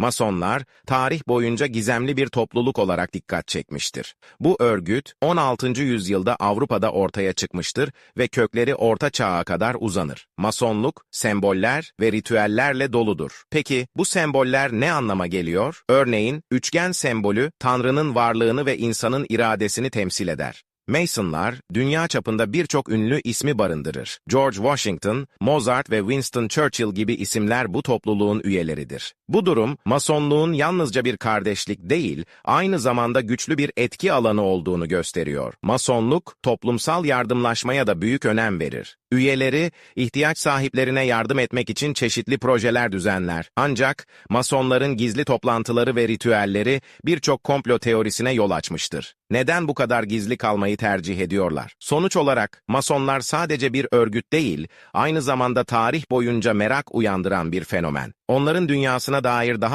Masonlar, tarih boyunca gizemli bir topluluk olarak dikkat çekmiştir. Bu örgüt, 16. yüzyılda Avrupa'da ortaya çıkmıştır ve kökleri Orta Çağ'a kadar uzanır. Masonluk, semboller ve ritüellerle doludur. Peki, bu semboller ne anlama geliyor? Örneğin, üçgen sembolü, Tanrı'nın varlığını ve insanın iradesini temsil eder. Masonlar, dünya çapında birçok ünlü ismi barındırır. George Washington, Mozart ve Winston Churchill gibi isimler bu topluluğun üyeleridir. Bu durum, Masonluğun yalnızca bir kardeşlik değil, aynı zamanda güçlü bir etki alanı olduğunu gösteriyor. Masonluk, toplumsal yardımlaşmaya da büyük önem verir. Üyeleri, ihtiyaç sahiplerine yardım etmek için çeşitli projeler düzenler. Ancak, Masonların gizli toplantıları ve ritüelleri birçok komplo teorisine yol açmıştır. Neden bu kadar gizli kalmayı tercih ediyorlar? Sonuç olarak, Masonlar sadece bir örgüt değil, aynı zamanda tarih boyunca merak uyandıran bir fenomen. Onların dünyasına dair daha